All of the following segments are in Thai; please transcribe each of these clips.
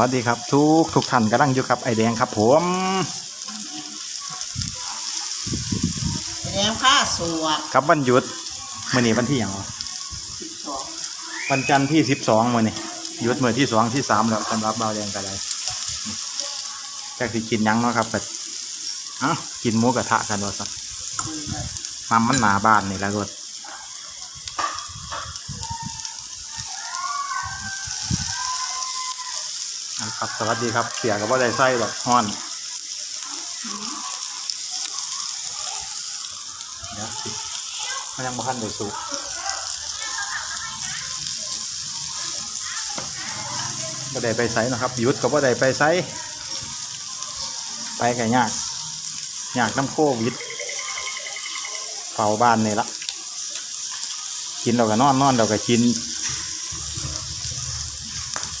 วัสดีครับ ทุกทุกท่านกำลังอยู่กับไอแดงครับ ผมแล้วค่าสวกครับวันหยุดมื่อนี้วันที่อย่างวะสิบสองวันจันทร์ที่สิบสองมื่อนี้หยุดมื่อที่สองที่สามแล้วสำหรับเบาวแดงกันเลยจากที่กินหยังเนาะครับก็เอ้ากินหมูกระทะกันวะสักมัมมันหนาบ้านนี่แหละรถเอา ครับ สวัสดีครับ เสียกับว่าได้ไส้แบบฮ้อน เดี๋ยวมันยังบ่ทันได้สุกบ่ได้ไปไสนะครับหยุดก็บ่ได้ไปไสไปก็ยากยากน้ำโควิดเฝ้าบ้านนี่ละกินเราก็นอนนอนเราก็กิน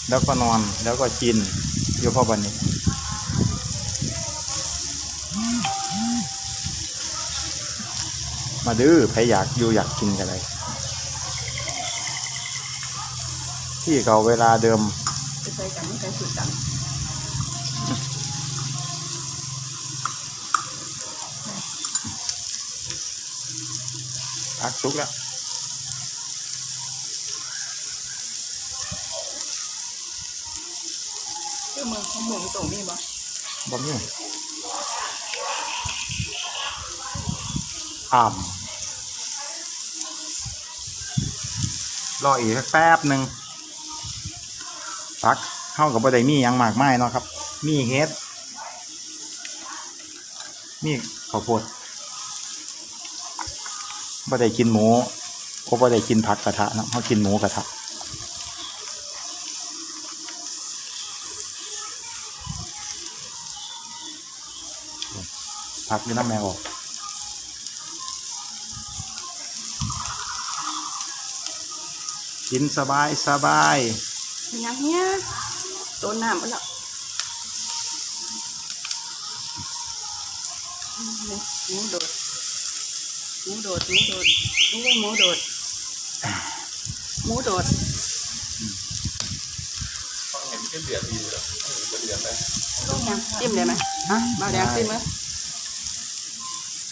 แล้วก็นอนแล้วก็กินอยู่พ่อบันนี้มาดื้อใครอยากอยู่อยากกินกันเลยที่เก่าเวลาเดิมไปใส่กันไม่ใส่สุดกันพักซุกแล้ว เจ้ามือของหมูตรงนี้บ่บ่มีอ่ำรออีกสักแป๊บหนึ่งพักเข้ากับบ่ไดมีหยังหมากไมายเนาะครับ มีเฮ็ดมีข้าวโพดบ่ไดกินหมูก็บ่ไดกินผักกระทะเนาะเขากินหมูกระทะ พักอยู่น้ำแมวออกกินสบายสบายเป็นยังเนี้ยต้นน้ำไปแล้วหมูโดดหมูโดดหมูโดดนี่หมูโดดหมูโดดเห็นขึ้นเดือดดีเลยจะเดือดไหมยังจิ้มเลยไหมฮะมาแดงจิ้มไหม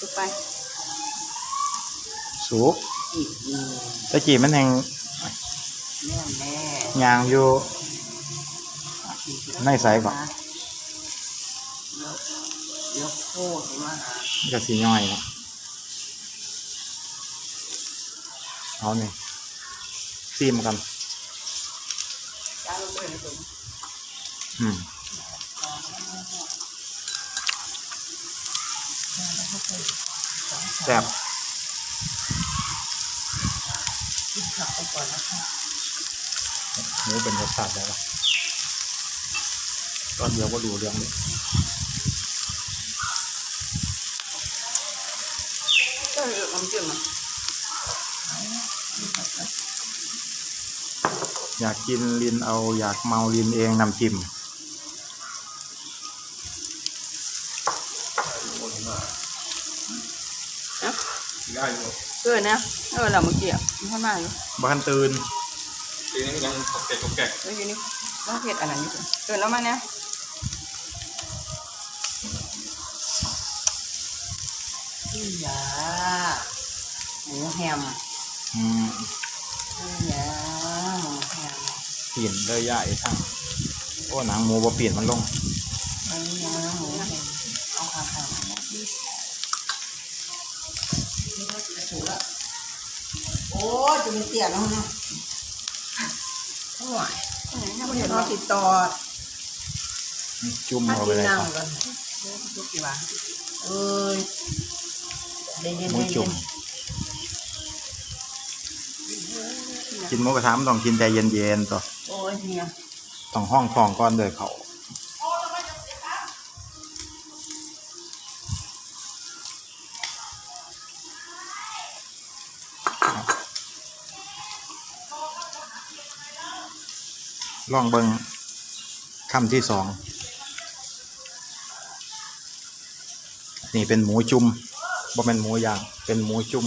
สุกไปสุกตะกี้มันแหงแน่แน่ยางอยู่ในสายก่อนเดี๋ยวโคตรมาหามันก็สีย่อยเนาะเอานี่ซีมกันจ้าลงเลยนะผมอืม แซ่บกินผักไปก่อนนะคะหมูเป็นรสชาติแล้วล่ะตอนเดียวก็ดูเรื่องนี้ก็เลือกน้ำจิ้มอะอยากกินลินเอาอยากเมาลินเองนำจิ้ม ได้หมดเออเนี่ยเออเราเมื่อกี้อะมันข้างหน้าอยู่บ้านตื่นทีนี้ยังตกแกะตกแกะเอออยู่นี่ต้องเผ็ดอันนั้นอยู่เออแล้วมาเนี่ยนี่ยาหมูแฮมอืมนี่ยาหมูแฮมเปลี่ยนเลยย่ายทั้งโอ้หนังหมูบ่เปลี่ยนมันลงนี่ยาหมูแฮมเอาข้าวๆมา โอ้จะมีเตี๋ยแล้วนะโอ้ยถ้าไม่เห็นเราติดต่อจุ่มถ้าเข้าไปกินเลยครับน้ำกันทุกกี่วันเอ้ยเย็นเย็นหมูเย็จุ่มนกินหมูกระทะมันต้องกินใจเย็นๆต่อโอ้ยเนี่ยต้องห้องฟองก้อนเด้อเขา ล่องเบิงค่ำที่สอง นี่เป็นหมูจุ่มบ่เป็นหมูอย่าง เป็นหมูจุ่ม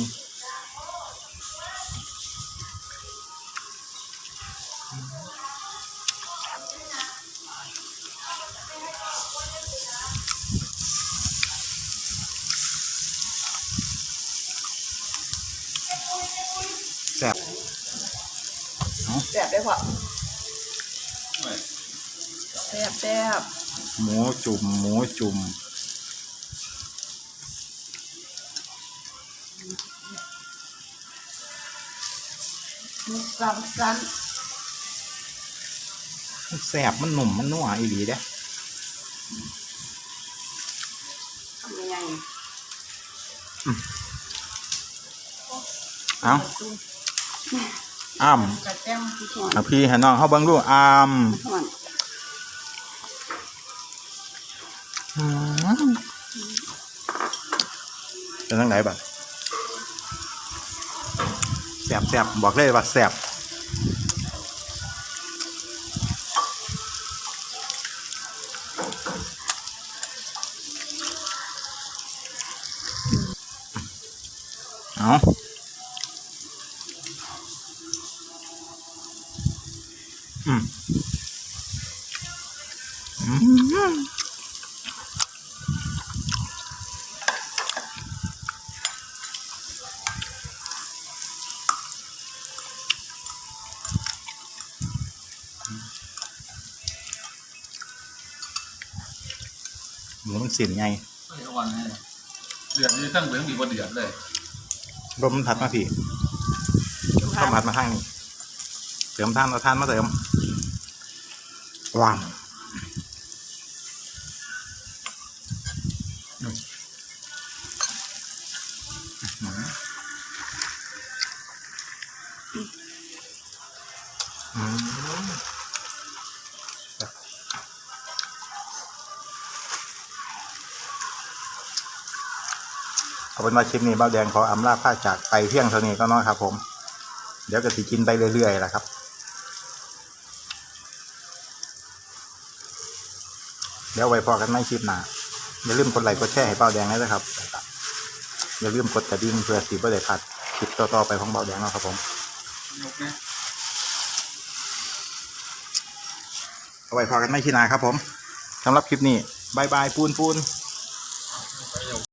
แซ่บแซ่บได้พอ ซ่บแซ่บหมูจุ่มหมูจุ่มหมูสามชั้นมันแซ่บมันหนุ่มมันนัวอีหลีเด้ ทำยังไงเอ้าอ้ำกระแต้มที่ห่อนเอาพี่ให้น้องเขาเบิ่งดูอ้ำห่อน อืมเป็นทั้งไหนบัดแซ่บแซ่บบอกเลยว่าแซ่บเอาอืมอืม หมูมันสินไงไม่เอาวันให้เดือดนี่ตั้งเหลืองมีกว่าเดือดเลยลมมันพัดมาพี่ต้มพัดมาข้างนี้เติมท่านเอาท่านมาเติมว้าวอืม เป็นว่าคลิปนี้เบ้าแดงขออำลาพาจากไปเที่ยงเท่านี้ก็น้อยครับ ผม เดี๋ยวก็สิกินไปเรื่อยๆแหละครับเดี๋ยวไว้พอกันไม่คลิปหนาอย่าลืมกดไลค์กดแชร์ให้เบาแดงด้วยนะครับ อย่าลืมกดกระดิ่งเพื่อสีบ่ได้พลาดคลิปต่อๆไปของเบาแดงนะครับผมเอาไว้พอกันไม่คลิปหนาครับ ผมสำหรับคลิปนี้บายบายปูนปูน